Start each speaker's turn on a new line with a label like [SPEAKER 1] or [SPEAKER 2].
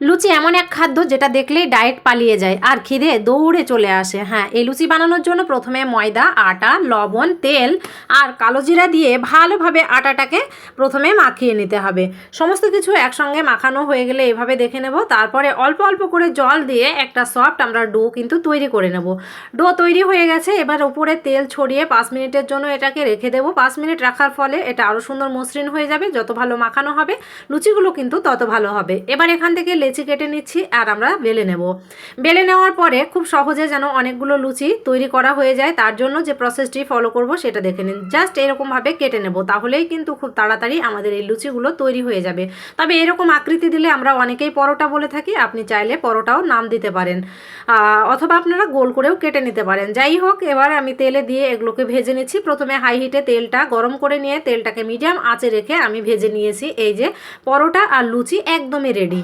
[SPEAKER 1] লুচি এমন এক খাদ্য যেটা দেখলেই ডায়েট পালিয়ে যায় আর খিদে দৌড়ে চলে আসে। হ্যাঁ এই লুচি বানানোর জন্য প্রথমে ময়দা, আটা, লবণ, তেল আর কালো জিরা দিয়ে ভালোভাবে আটাটাকে প্রথমে মাখিয়ে নিতে হবে। সমস্ত কিছু একসঙ্গে মাখানো হয়ে গেলে এভাবে দেখে নেব। তারপরে অল্প অল্প করে জল দিয়ে একটা সফট আমরা ডো কিন্তু তৈরি করে নেব। ডো তৈরি হয়ে গেছে, এবার উপরে তেল ছড়িয়ে পাঁচ মিনিটের জন্য এটাকে রেখে দেবো। পাঁচ মিনিট রাখার ফলে এটা আরও সুন্দর মসৃণ হয়ে যাবে, যত ভালো মাখানো হবে, লুচিগুলো কিন্তু তত ভালো হবে। এবার এখান থেকে লেচি কেটে নিচ্ছি আর আমরা বেলে নেব। বেলে নেওয়ার পরে খুব সহজে যেন অনেকগুলো লুচি তৈরি করা হয়ে যায়, তার জন্য যে প্রসেসটি ফলো করব সেটা দেখে নিন। জাস্ট এরকমভাবে কেটে নেব, তাহলেই কিন্তু খুব তাড়াতাড়ি আমাদের এই লুচিগুলো তৈরি হয়ে যাবে। তবে এরকম আকৃতি দিলে আমরা অনেকেই পরোটা বলে থাকি, আপনি চাইলে পরোটাও নাম দিতে পারেন। অথবা আপনারা গোল করেও কেটে নিতে পারেন। যাই হোক, এবার আমি তেলে দিয়ে এগুলোকে ভেজে নিচ্ছি। প্রথমে হাই হিটে তেলটা গরম করে নিয়ে তেলটাকে মিডিয়াম আঁচে রেখে আমি ভেজে নিয়েছি। এই যে পরোটা আর লুচি একদমই রেডি